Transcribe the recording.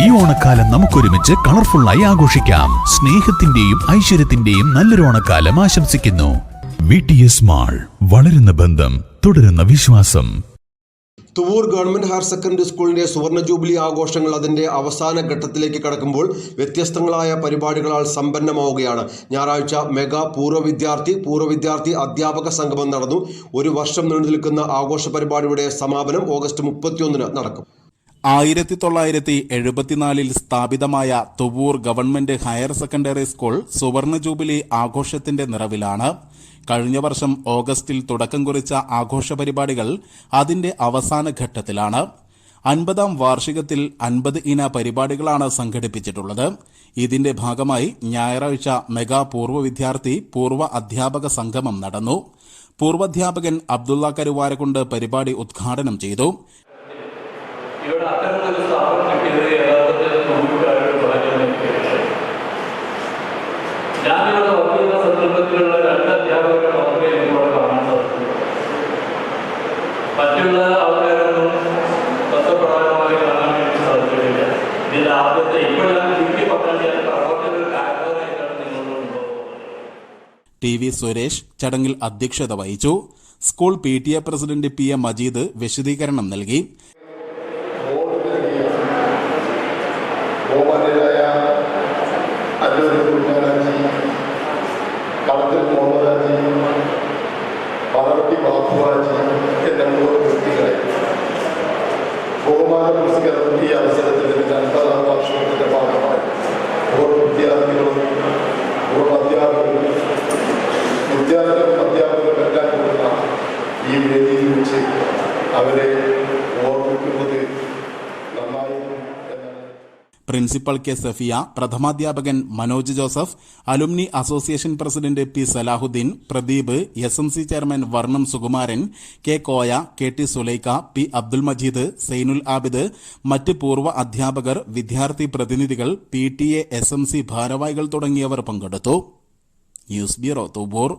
ഈ ഓണക്കാലം നമുക്കൊരുമിച്ച് കളർഫുള്ളായി ആഘോഷിക്കാം. സ്നേഹത്തിന്റെയും ഐശ്വര്യത്തിന്റെയും നല്ലൊരു ഓണക്കാലം ആശംസിക്കുന്നു. വി ടി എസ് മാൾ വളരുന്ന ബന്ധം തുടരുന്ന വിശ്വാസം. തുവൂർ ഗവൺമെന്റ് ഹയർ സെക്കൻഡറി സ്കൂളിന്റെ സുവർണ ജൂബിലി ആഘോഷങ്ങൾ അതിന്റെ അവസാന ഘട്ടത്തിലേക്ക് കടക്കുമ്പോൾ വ്യത്യസ്തങ്ങളായ പരിപാടികളാൽ സമ്പന്നമാവുകയാണ്. ഞായറാഴ്ച മെഗാ പൂർവ വിദ്യാർത്ഥി പൂർവ വിദ്യാർത്ഥി അധ്യാപക സംഗമം നടന്നു. ഒരു വർഷം നീണ്ടു നിൽക്കുന്ന ആഘോഷ പരിപാടിയുടെ സമാപനം ഓഗസ്റ്റ് മുപ്പത്തിയൊന്നിന് നടക്കും. ആയിരത്തി തൊള്ളായിരത്തി എഴുപത്തിനാലിൽ സ്ഥാപിതമായ Thuvoor government higher secondary school സുവർണ ജൂബിലി ആഘോഷത്തിന്റെ നിറവിലാണ്. കഴിഞ്ഞ വർഷം ഓഗസ്റ്റിൽ തുടക്കം കുറിച്ച ആഘോഷ പരിപാടികൾ അതിന്റെ അവസാന ഘട്ടത്തിലാണ്. അൻപതാം വാർഷികത്തിൽ അൻപത് ഇന പരിപാടികളാണ് സംഘടിപ്പിച്ചിട്ടുള്ളത്. ഇതിന്റെ ഭാഗമായി ഞായറാഴ്ച മെഗാ പൂർവ വിദ്യാർത്ഥി പൂർവ അധ്യാപക സംഗമം നടന്നു. പൂർവാധ്യാപകൻ അബ്ദുള്ള കരുവാരക്കുണ്ട് പരിപാടി ഉദ്ഘാടനം ചെയ്തു. ഇവിടെ അത്തരമൊരു സ്ഥാപനം കിട്ടിയത് യഥാർത്ഥത്തിൽ തൊണ്ണൂറ്റാറ് ഭാഗ്യം ഞാനിവിടെ വർക്ക് ചെയ്യുന്ന സന്ദർഭത്തിലുള്ള രണ്ട് അധ്യാപകരെ മാത്രമേ എനിക്കിവിടെ കാണാൻ സാധിച്ചു. മറ്റുള്ള ആൾക്കാരൊന്നും തത്വപ്രധാനമായി കാണാൻ വേണ്ടി സാധിച്ചിട്ടില്ല. ഇതിൽ ആദ്യത്തെ ഇപ്പോൾ ചുരുക്കി ടി വി സുരേഷ് ചടങ്ങിൽ അധ്യക്ഷത വഹിച്ചു. School P T A president P A Majeed വിശദീകരണം നൽകി. ബഹുമാന്യരായ അല്ലൂർ കുഞ്ഞാനാജി കളത്തിൽ മുഹമ്മദാജി പറവട്ടി ബാബുവാജി എന്ന മൂന്ന് വ്യക്തികളെ ബഹുമാന പുരസ്കാരം ഈ അവസരത്തിൽ അൻപതാം വാർഷികത്തിന്റെ ഭാഗമായി ഓരോ വിദ്യാർത്ഥികളും ഓരോ അധ്യാപകരും വിദ്യാർത്ഥികളും അധ്യാപകരും എല്ലാം കൊടുക്കുന്ന ഈ വേദിയിൽ വെച്ച് അവരെ ഓർമ്മിക്കുന്നത് നന്നായിരുന്നു principal K Safiya പ്രഥമാധ്യാപകൻ Manoj Joseph alumni association president P Salahuddin Pradeep S M C chairman വർണം Sukumaran K Koya K T Sulaikha P Abdul Majeed Sainul Abid മറ്റ് പൂർവ അധ്യാപകർ വിദ്യാർത്ഥി പ്രതിനിധികൾ P T A S M C ഭാരവാഹികൾ തുടങ്ങിയവർ പങ്കെടുത്തു. News bureau തുബൂർ